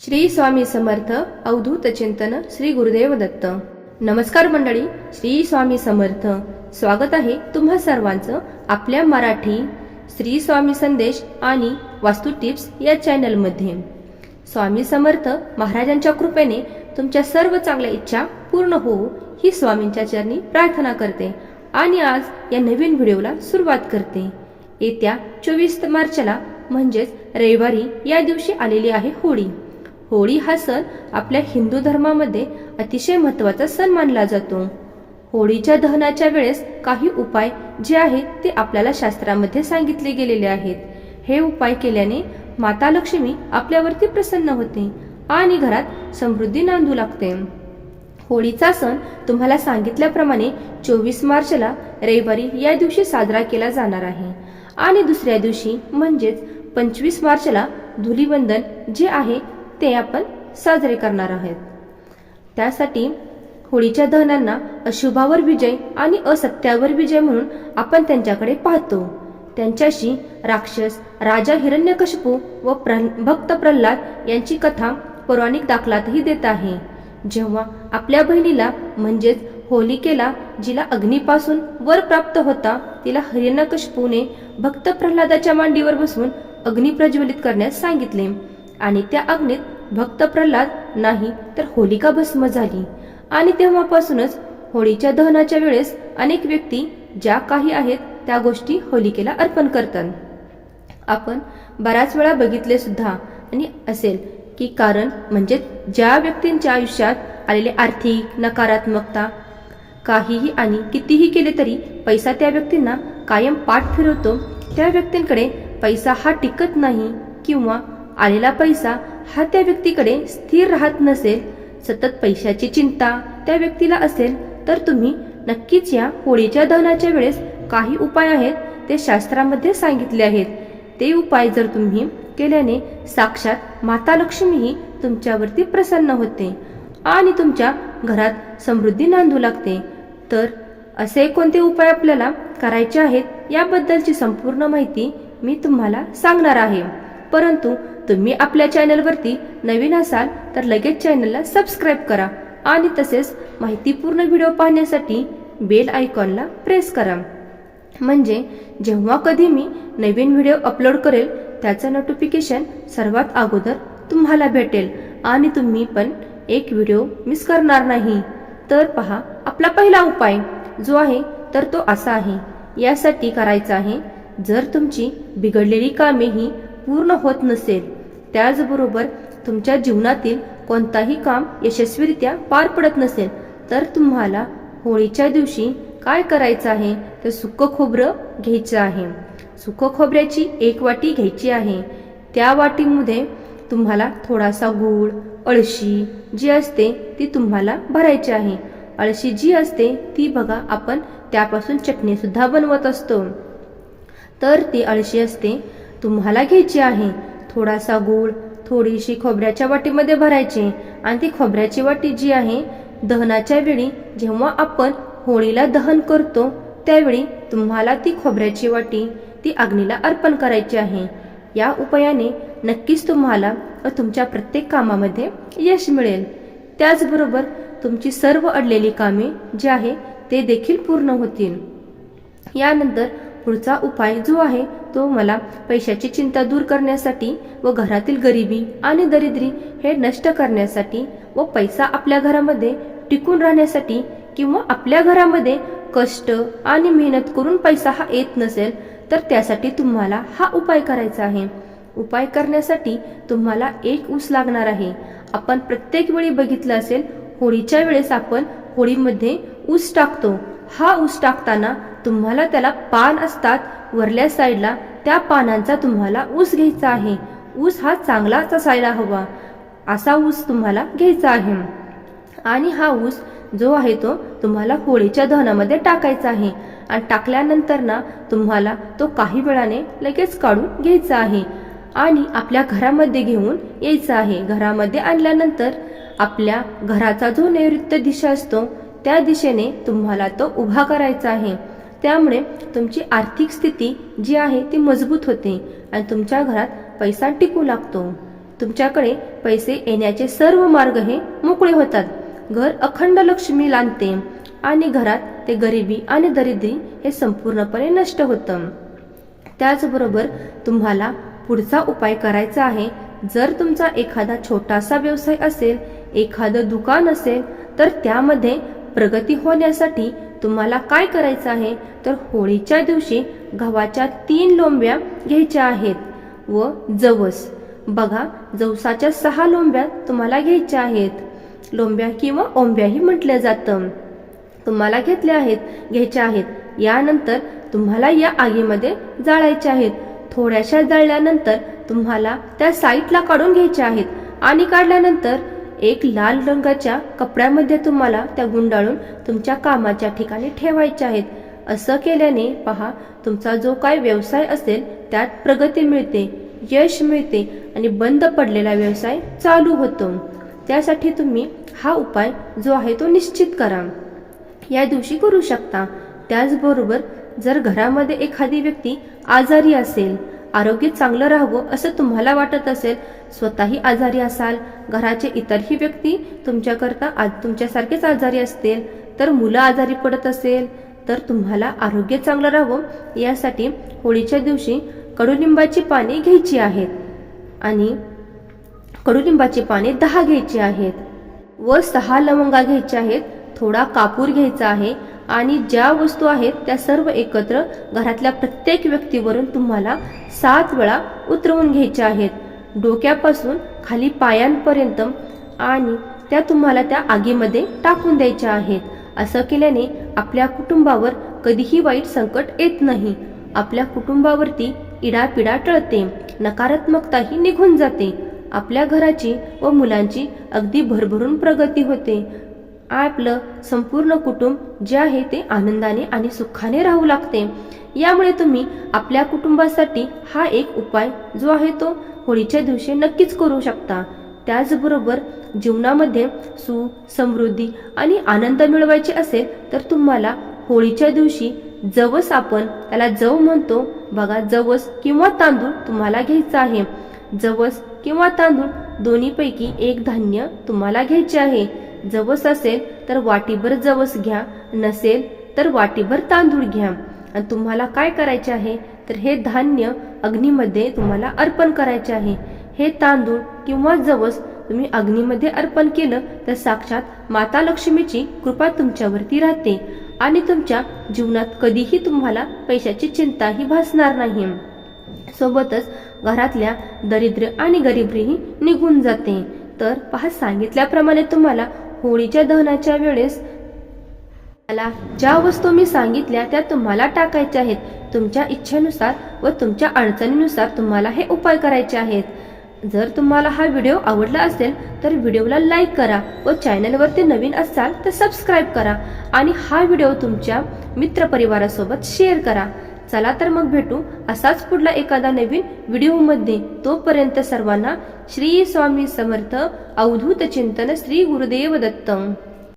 श्री स्वामी समर्थ अवधूत चिंतन श्री गुरुदेव दत्त. नमस्कार मंडळी श्री स्वामी समर्थ. स्वागत आहे तुम्हा सर्वांचं आपल्या मराठी श्री स्वामी संदेश आणि वास्तू टिप्स या चॅनलमध्ये. स्वामी समर्थ महाराजांच्या कृपेने तुमच्या सर्व चांगल्या इच्छा पूर्ण होऊ ही स्वामींच्या चरणी प्रार्थना करते आणि आज या नवीन व्हिडिओला सुरुवात करते. येत्या चोवीस मार्चला म्हणजेच रविवारी या दिवशी आलेली आहे होळी. होळी हा सण आपल्या हिंदू धर्मामध्ये अतिशय महत्त्वाचा सण मानला जातो. होळीच्या दहनाच्या वेळेस काही उपाय जे आहेत ते आपल्याला शास्त्रामध्ये सांगितले गेलेले आहेत. हे उपाय केल्याने माता लक्ष्मी आपल्यावरती प्रसन्न होते आणि घरात समृद्धी नांदू लागते. होळीचा सण तुम्हाला सांगितल्याप्रमाणे चोवीस मार्चला रविवारी या दिवशी साजरा केला जाणार आहे. आणि दुसऱ्या दिवशी म्हणजेच पंचवीस मार्चला धुलीवंदन जे आहे ते आपण साजरे करणार आहोत. त्यासाठी होळीच्या दहनांना अशुभावर विजय आणि असत्यावर विजय म्हणून आपण त्यांच्याकडे पाहतो. त्यांच्याशी राक्षस राजा हिरण्यकशपू व प्र भक्त प्रल्हाद यांची कथा पौराणिक दाखलातही देत आहे. जेव्हा आपल्या बहिणीला म्हणजेच होलिकेला जिला अग्नीपासून वर प्राप्त होता तिला हिरण्यकशिपूने भक्त प्रल्हादाच्या मांडीवर बसून अग्नी प्रज्वलित करण्यास सांगितले. आणि त्या अग्नीत भक्त प्रल्हाद नाही तर होलिका भस्म झाली. आणि तेव्हापासूनच होळीच्या दहनाच्या वेळेस अनेक व्यक्ती ज्या काही आहेत त्या गोष्टी होलिकेला अर्पण करतात. आपण बऱ्याच वेळा बघितले सुद्धा आणि असेल की कारण म्हणजे ज्या व्यक्तींच्या आयुष्यात आलेले आर्थिक नकारात्मकता काहीही आणि कितीही केले तरी पैसा त्या व्यक्तींना कायम पाठ फिरवतो त्या व्यक्तींकडे पैसा हा टिकत नाही किंवा आलेला पैसा हा त्या व्यक्तीकडे स्थिर राहत नसेल सतत पैशाची चिंता त्या व्यक्तीला असेल तर तुम्ही नक्कीच या होळीच्या दहनाच्या वेळेस काही उपाय आहेत ते शास्त्रामध्ये सांगितले आहेत. ते उपाय जर तुम्ही केल्याने साक्षात माता लक्ष्मीही तुमच्यावरती प्रसन्न होते आणि तुमच्या घरात समृद्धी नांदू लागते. तर असे कोणते उपाय आपल्याला करायचे आहेत याबद्दलची संपूर्ण माहिती मी तुम्हाला सांगणार आहे. परंतु तुम्ही आपल्या चॅनलवरती नवीन असाल तर लगेच चॅनलला सबस्क्राईब करा आणि तसेच माहितीपूर्ण व्हिडिओ पाहण्यासाठी बेल आयकॉनला प्रेस करा. म्हणजे जेव्हा कधी मी नवीन व्हिडिओ अपलोड करेल त्याचं नोटिफिकेशन सर्वात अगोदर तुम्हाला भेटेल आणि तुम्ही पण एक व्हिडिओ मिस करणार नाही. तर पहा आपला पहिला उपाय जो आहे तर तो असा आहे. यासाठी करायचा आहे जर तुमची बिघडलेली कामे ही पूर्ण होत नसेल त्याचबरोबर तुमच्या जीवनातील कोणताही काम यशस्वीरित्या पार पडत नसेल तर तुम्हाला होळीच्या दिवशी काय करायचं आहे? तर सुकं खोबरं घ्यायचं आहे. सुकं खोबऱ्याची एक वाटी घ्यायची आहे. त्या वाटीमध्ये तुम्हाला थोडासा गूळ अळशी जी असते ती तुम्हाला भरायची आहे. अळशी जी असते ती बघा आपण त्यापासून चटणीसुद्धा बनवत असतो. तर ती अळशी असते तुम्हाला घ्यायची आहे. थोडासा गूळ थोडीशी खोबऱ्याच्या वाटीमध्ये भरायची. आणि ती खोबऱ्याची वाटी जी आहे दहनाच्या वेळी जेव्हा आपण होळीला दहन करतो त्यावेळी तुम्हाला ती खोबऱ्याची वाटी ती अग्नीला अर्पण करायची आहे. या उपायाने नक्कीच तुम्हाला व तुमच्या प्रत्येक कामामध्ये यश मिळेल. त्याचबरोबर तुमची सर्व अडलेली कामे जी आहे ते देखील पूर्ण होतील. यानंतर पुढचा उपाय जो आहे तो मला पैशाची चिंता दूर करण्यासाठी व घरातील गरिबी आणि दरिद्री हे नष्ट करण्यासाठी व पैसा आपल्या घरामध्ये टिकून राहण्यासाठी किंवा आपल्या घरामध्ये कष्ट आणि मेहनत करून पैसा हा येत नसेल तर त्यासाठी तुम्हाला हा उपाय करायचा आहे. उपाय करण्यासाठी तुम्हाला एक ऊस लागणार आहे. आपण प्रत्येक वेळी बघितलं असेल होळीच्या वेळेस आपण होळीमध्ये ऊस टाकतो. हा ऊस टाकताना तुम्हाला त्याला पान असतात. वरल्या साईडला त्या पानांचा तुम्हाला ऊस घ्यायचा आहे. ऊस हा चांगलाच असायला हवा. असा ऊस तुम्हाला घ्यायचा आहे. आणि हा ऊस जो आहे तो तुम्हाला होळीच्या दहनामध्ये टाकायचा आहे. आणि टाकल्यानंतर ना तुम्हाला तो काही वेळाने लगेच काढून घ्यायचा आहे. आणि आपल्या घरामध्ये घेऊन यायचं आहे. घरामध्ये आणल्यानंतर आपल्या घराचा जो नैऋत्य दिशा असतो त्या दिशेने तुम्हाला तो उभा करायचा आहे. त्यामुळे तुमची आर्थिक स्थिती जी आहे ती मजबूत होते आणि तुमच्या घरात पैसा टिकू लागतो. तुमच्याकडे पैसे येण्याचे सर्व मार्ग हे मोकळे होतात. घर अखंड लक्ष्मी लांबते आणि घरात ते गरिबी आणि दरिद्री हे संपूर्णपणे नष्ट होतं. त्याचबरोबर तुम्हाला पुढचा उपाय करायचा आहे. जर तुमचा एखादा छोटासा व्यवसाय असेल एखादं दुकान असेल तर त्यामध्ये प्रगती होण्यासाठी तुम्हाला काय करायचं आहे? तर होळीच्या दिवशी गव्हाच्या तीन लोंब्या घ्यायच्या आहेत व जवस. बघा जवसाच्या सहा लोंब्या तुम्हाला घ्यायच्या आहेत. लोंब्या किंवा ओंब्याही म्हटल्या जातं. तुम्हाला घेतल्या आहेत घ्यायच्या आहेत. यानंतर तुम्हाला या आगीमध्ये जाळायच्या आहेत. थोड्याशा जाळल्यानंतर तुम्हाला त्या साईटला काढून घ्यायच्या आहेत आणि काढल्यानंतर एक लाल रंगाच्या कपड्यामध्ये तुम्हाला त्या गुंडाळून तुमच्या कामाच्या ठिकाणी ठेवायच्या आहेत. असं केल्याने पहा तुमचा जो काय व्यवसाय असेल त्यात प्रगती मिळते यश मिळते आणि बंद पडलेला व्यवसाय चालू होतो. त्यासाठी तुम्ही हा उपाय जो आहे तो निश्चित करा. या दिवशी करू शकता. त्याचबरोबर जर घरामध्ये एखादी व्यक्ती आजारी असेल आरोग्य चांगलं राहावं असं तुम्हाला वाटत असेल स्वतःही आजारी असाल घराचे इतरही व्यक्ती तुमच्याकरता आज तुमच्यासारखेच आजारी असतील तर मुलं आजारी पडत असेल तर तुम्हाला आरोग्य चांगलं राहावं यासाठी होळीच्या दिवशी कडुलिंबाची पाने घ्यायची आहेत आणि कडुलिंबाची पाने दहा घ्यायची आहेत व सहा लवंगा घ्यायच्या आहेत थोडा कापूर घ्यायचा आहे आणि ज्या वस्तू आहेत त्या सर्व एकत्र घरातल्या प्रत्येक व्यक्तीवरून तुम्हाला सात वेळा उतरवून घ्यायच्या आहेत. डोक्यापासून खाली पायांपर्यंत आणि त्या तुम्हाला त्या आगीमध्ये टाकून द्यायच्या आहेत. असं केल्याने आपल्या कुटुंबावर कधीही वाईट संकट येत नाही. आपल्या कुटुंबावरती इडापिडा टळते नकारात्मकताही निघून जाते. आपल्या घराची व मुलांची अगदी भरभरून प्रगती होते. आपलं संपूर्ण कुटुंब जे आहे ते आनंदाने आणि सुखाने राहू लागते. यामुळे तुम्ही आपल्या कुटुंबासाठी हा एक उपाय जो आहे तो होळीच्या दिवशी नक्कीच करू शकता. त्याचबरोबर जीवनामध्ये सुख समृद्धी आणि आनंद मिळवायचे असेल तर तुम्हाला होळीच्या दिवशी जवस आपण त्याला जव म्हणतो बघा जवस किंवा तांदूळ तुम्हाला घ्यायचा आहे. जवस किंवा तांदूळ दोन्हीपैकी एक धान्य तुम्हाला घ्यायचे आहे. जवस असेल तर वाटीभर जवस घ्या. नसेल तर वाटीभर तांदूळ घ्या. आणि तुम्हाला काय करायचे आहे? तर हे धान्य अग्नीमध्ये तुम्हाला अर्पण करायचे आहे. हे तांदूळ किंवा जवस तुम्ही अग्नीमध्ये अर्पण केलं तर साक्षात माता लक्ष्मीची कृपा तुमच्यावरती राहते आणि तुमच्या जीवनात कधीही तुम्हाला पैशाची चिंताही भासणार नाही. सोबतच घरातल्या दरिद्र आणि गरिबीही निघून जाते. तर पहा सांगितल्याप्रमाणे तुम्हाला होळीच्या दहनाच्या वेळेस मला ज्या वस्तू मी सांगितल्या त्या तुम्हाला टाकायच्या आहेत. तुमच्या इच्छेनुसार व तुमच्या अडचणीनुसार तुम्हाला हे उपाय करायचे आहेत. जर तुम्हाला हा व्हिडिओ आवडला असेल तर व्हिडिओला लाईक करा व चॅनलवरती नवीन असाल तर सबस्क्राईब करा आणि हा व्हिडिओ तुमच्या मित्रपरिवारासोबत शेअर करा. चला तर मग भेटू असाच पुढला एखादा नवीन व्हिडिओमध्ये. तोपर्यंत सर्वांना श्री स्वामी समर्थ अवधूत चिंतन श्री गुरुदेव दत्त